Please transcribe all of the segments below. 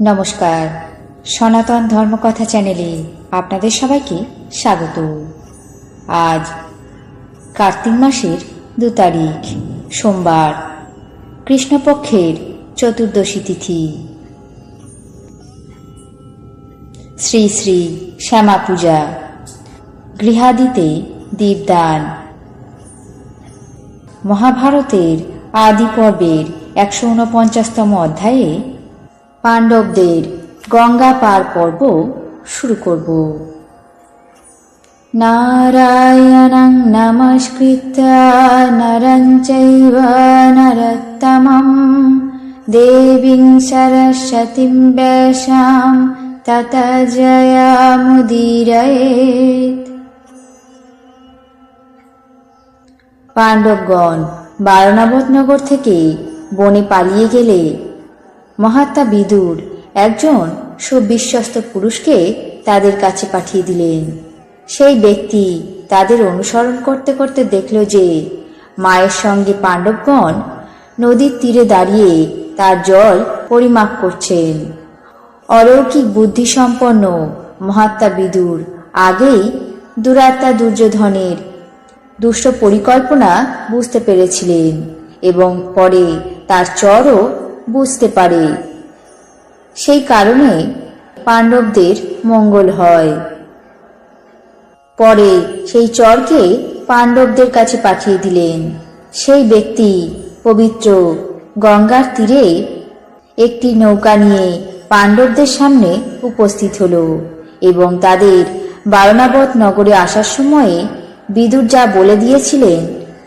নমস্কার। সনাতন ধর্মকথা চ্যানেলে আপনাদের সবাইকে স্বাগত। আজ কার্তিক মাসের দু তারিখ, সোমবার, কৃষ্ণপক্ষের চতুর্দশী তিথি। শ্রী শ্রী শ্যামা পূজা, গৃহাদিতে দীপদান। মহাভারতের আদি পর্বের একশো উনপঞ্চাশতম অধ্যায়ে পাণ্ডবদের গঙ্গা পার পর্ব শুরু করব। নারায়ণং নমস্কৃত্য নরং চৈব নরোত্তমম। দেবীং সরস্বতীং ব্যাসাম তত জয়ামুদীরয়েত পাণ্ডবগণ বারণাবতনগর থেকে বনে পালিয়ে গেলে মহাত্মা বিদুর একজন সুবিশ্বস্ত পুরুষকে তাদের কাছে পাঠিয়ে দিলেন। সেই ব্যক্তি তাদের অনুসরণ করতে করতে দেখল যে মায়ের সঙ্গে পাণ্ডবগণ নদীর তীরে দাঁড়িয়ে তার জল পরিমাপ করছেন। অলৌকিক বুদ্ধিসম্পন্ন মহাত্মা বিদুর আগেই দুরাত্মা দুর্যোধনের দুষ্ট পরিকল্পনা বুঝতে পেরেছিলেন এবং পরে তার চরও বুঝতে পারে। সেই কারণে পাণ্ডবদের মঙ্গল হয়। পরে সেই চরকে পাণ্ডবদের কাছে পাঠিয়ে দিলেন। সেই ব্যক্তি পবিত্র গঙ্গার তীরে একটি নৌকা নিয়ে পাণ্ডবদের সামনে উপস্থিত হলো এবং তাদের বারণাবত নগরে আসার সময়ে বিদুর যা বলে দিয়েছিলেন,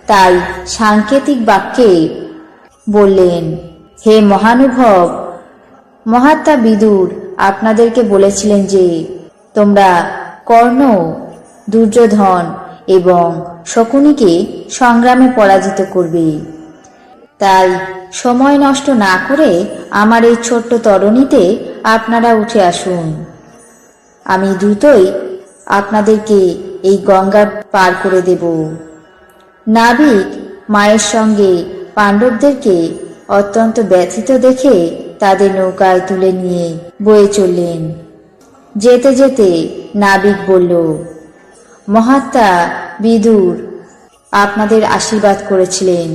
তাই সাংকেতিক বাক্যে বললেন হে মহানুভব, মহাত্মা বিদুর আপনাদেরকে বলেছিলেন যে, তোমরা কর্ণ, দুর্যোধন এবং শকুনিকে সংগ্রামে পরাজিত করবে। তাই সময় নষ্ট না করে আমার এই ছোট্ট তরণীতে আপনারা উঠে আসুন। আমি দ্রুতই আপনাদেরকে এই গঙ্গা পার করে দেব। নাবিক মায়ের সঙ্গে পাণ্ডবদেরকে অত্যন্ত ব্যথিত দেখে তাদের নৌকায় তুলে নিয়ে বয়ে চললেন। যেতে যেতে নাবিক বলল, মহাত্মা, বিদুর, আপনাদের আশীর্বাদ করেছিলেন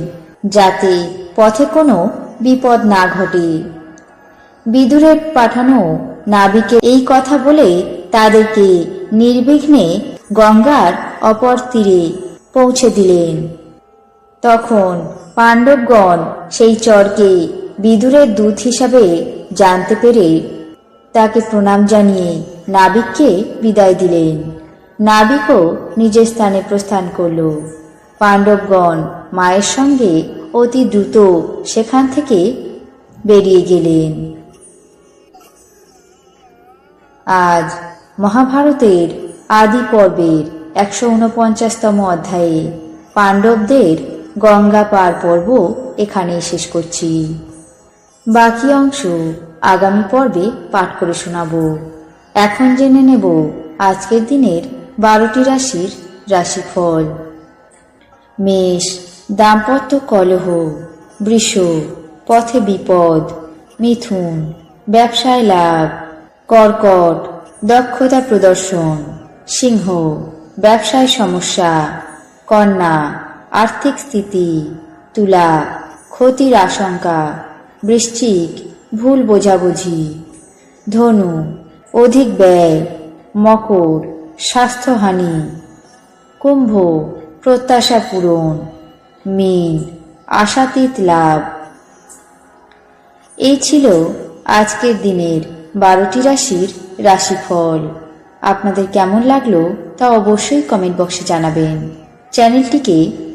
যাতে পথে কোনো বিপদ না ঘটে। বিদুরের পাঠানো নাবিকে এই কথা বলে তাদেরকে নির্বিঘ্নে গঙ্গার অপর তীরে পৌঁছে দিলেন। তখন পাণ্ডবগণ সেই চরকে বিদুরের দূত হিসাবে জানতে পেরে তাকে প্রণাম জানিয়ে নাবিককে বিদায় দিলেন। নাবিকও নিজের স্থানে প্রস্থান করল। পাণ্ডবগণ মায়ের সঙ্গে অতি দ্রুত সেখান থেকে বেরিয়ে গেলেন। আজ মহাভারতের আদি পর্বের একশো উনপঞ্চাশতম অধ্যায়ে পাণ্ডবদের গঙ্গা পার পর্ব এখানে শেষ করছি। বাকি অংশ আগামী পর্বে পাঠ করে শোনাব। এখন জেনে নেব আজকের দিনের বারোটি রাশির রাশিফল। মেষ, দাম্পত্য কলহ, বৃষ, পথে বিপদ, মিথুন, ব্যবসায় লাভ, কর্কট, দক্ষতা প্রদর্শন, সিংহ, ব্যবসায় সমস্যা, কন্যা আর্থিক স্থিতি, তুলা, ক্ষতির আশঙ্কা, বৃশ্চিক, ভুল বোঝাবুঝি, ধনু, অধিক ব্যয়, মকর, স্বাস্থ্যহানি, কুম্ভ, প্রত্যাশা পূরণ, মীন, আশাতীত লাভ। এই ছিল আজকের দিনের বারোটি রাশির রাশিফল। আপনাদের কেমন লাগল তা অবশ্যই কমেন্ট বক্সে জানাবেন। চ্যানেলটিকে